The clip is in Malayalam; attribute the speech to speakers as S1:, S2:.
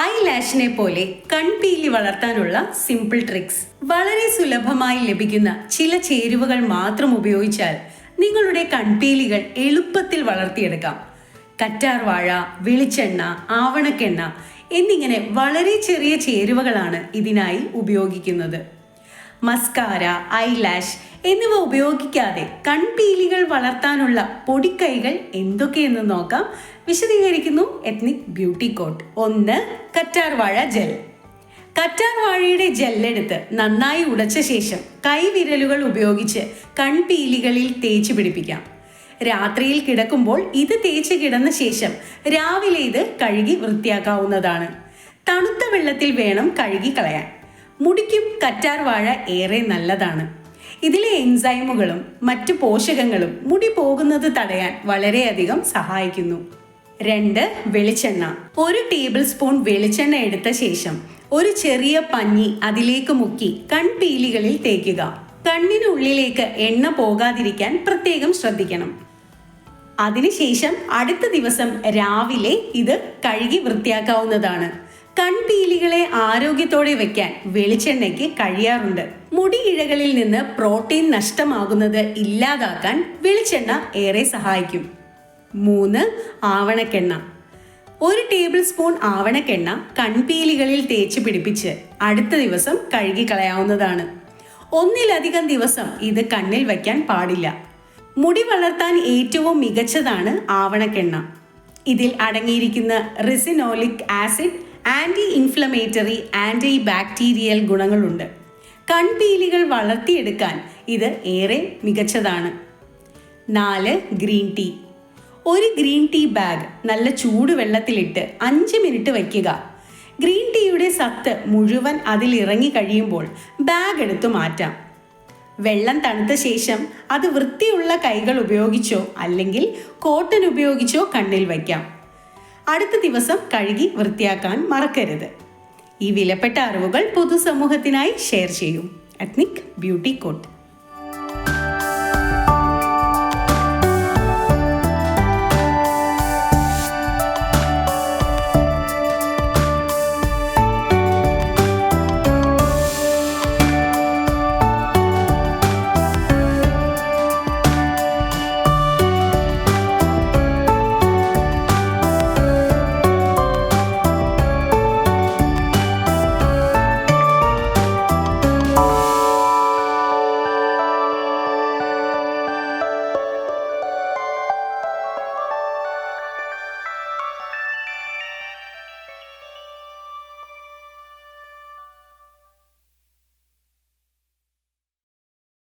S1: ഐ ലാഷിനെ പോലെ കൺപീലി വളർത്താനുള്ള സിമ്പിൾ ട്രിക്സ് വളരെ സുലഭമായി ലഭിക്കുന്ന ചില ചേരുവകൾ മാത്രം ഉപയോഗിച്ചാൽ നിങ്ങളുടെ കൺപീലികൾ എളുപ്പത്തിൽ വളർത്തിയെടുക്കാം. കറ്റാർവാഴ വെളിച്ചെണ്ണ ആവണക്കെണ്ണ എന്നിങ്ങനെ വളരെ ചെറിയ ചേരുവകളാണ് ഇതിനായി ഉപയോഗിക്കുന്നത്. മസ്കാര ഐലാഷ് എന്നിവ ഉപയോഗിക്കാതെ കൺപീലികൾ വളർത്താനുള്ള പൊടിക്കൈകൾ എന്തൊക്കെയെന്ന് നോക്കാം. വിശദീകരിക്കുന്നു എത്നിക് ബ്യൂട്ടി കോട്ട് ഒന്ന് കറ്റാർവാഴ ജെൽ കറ്റാർവാഴയുടെ ജെല്ലെടുത്ത് നന്നായി ഉടച്ച ശേഷം കൈവിരലുകൾ ഉപയോഗിച്ച് കൺപീലികളിൽ തേച്ച് പിടിപ്പിക്കാം. രാത്രിയിൽ കിടക്കുമ്പോൾ ഇത് തേച്ച് കിടന്ന ശേഷം രാവിലെ ഇത് കഴുകി വൃത്തിയാക്കാവുന്നതാണ്. തണുത്ത വെള്ളത്തിൽ വേണം കഴുകി കളയാൻ മുടിക്കും കറ്റാർ വാഴ ഏറെ നല്ലതാണ്. ഇതിലെ എൻസൈമുകളും മറ്റു പോഷകങ്ങളും മുടി പോകുന്നത് തടയാൻ വളരെയധികം സഹായിക്കുന്നു. രണ്ട് വെളിച്ചെണ്ണ. ഒരു ടേബിൾ സ്പൂൺ വെളിച്ചെണ്ണ എടുത്ത ശേഷം ഒരു ചെറിയ പഞ്ഞി അതിലേക്ക് മുക്കി കൺപീലികളിൽ തേക്കുക. കണ്ണിനുള്ളിലേക്ക് എണ്ണ പോകാതിരിക്കാൻ പ്രത്യേകം ശ്രദ്ധിക്കണം. അതിനുശേഷം അടുത്ത ദിവസം രാവിലെ ഇത് കഴുകി വൃത്തിയാക്കാവുന്നതാണ്. കൺപീലികളെ ആരോഗ്യത്തോടെ വെക്കാൻ വെളിച്ചെണ്ണയ്ക്ക് കഴിയാറുണ്ട്. മുടി ഇഴകളിൽ നിന്ന് പ്രോട്ടീൻ നഷ്ടമാകുന്നത് ഇല്ലാതാക്കാൻ വെളിച്ചെണ്ണ ഏറെ സഹായിക്കും. മൂന്ന് ആവണക്കെണ്ണ. ഒരു ടേബിൾ സ്പൂൺ ആവണക്കെണ്ണ കൺപീലികളിൽ തേച്ച് പിടിപ്പിച്ച് അടുത്ത ദിവസം കഴുകി കളയാവുന്നതാണ് ഒന്നിലധികം ദിവസം ഇത് കണ്ണിൽ വയ്ക്കാൻ പാടില്ല. മുടി വളർത്താൻ ഏറ്റവും മികച്ചതാണ് ആവണക്കെണ്ണ. ഇതിൽ അടങ്ങിയിരിക്കുന്ന ricinoleic acid anti inflammatory anti bacterial ഗുണങ്ങളുണ്ട്. കൺപീലികൾ വളർത്തിയെടുക്കാൻ ഇത് ഏറെ മികച്ചതാണ്. നാല് ഗ്രീൻ ടീ. ഒരു ഗ്രീൻ ടീ ബാഗ് നല്ല ചൂടുവെള്ളത്തിലിട്ട് അഞ്ച് മിനിറ്റ് വയ്ക്കുക. ഗ്രീൻ ടീയുടെ സത്ത് മുഴുവൻ അതിൽ ഇറങ്ങി കഴിയുമ്പോൾ ബാഗ് എടുത്തു മാറ്റാം. വെള്ളം തണുത്ത ശേഷം അത് വൃത്തിയുള്ള കൈകൾ ഉപയോഗിച്ചോ അല്ലെങ്കിൽ കോട്ടൺ ഉപയോഗിച്ചോ കണ്ണിൽ വയ്ക്കാം. അടുത്ത ദിവസം കഴുകി വൃത്തിയാക്കാൻ മറക്കരുത്. ഈ വിലപ്പെട്ട അറിവുകൾ പൊതുസമൂഹത്തിനായി ഷെയർ ചെയ്യും. Ethnic beauty coat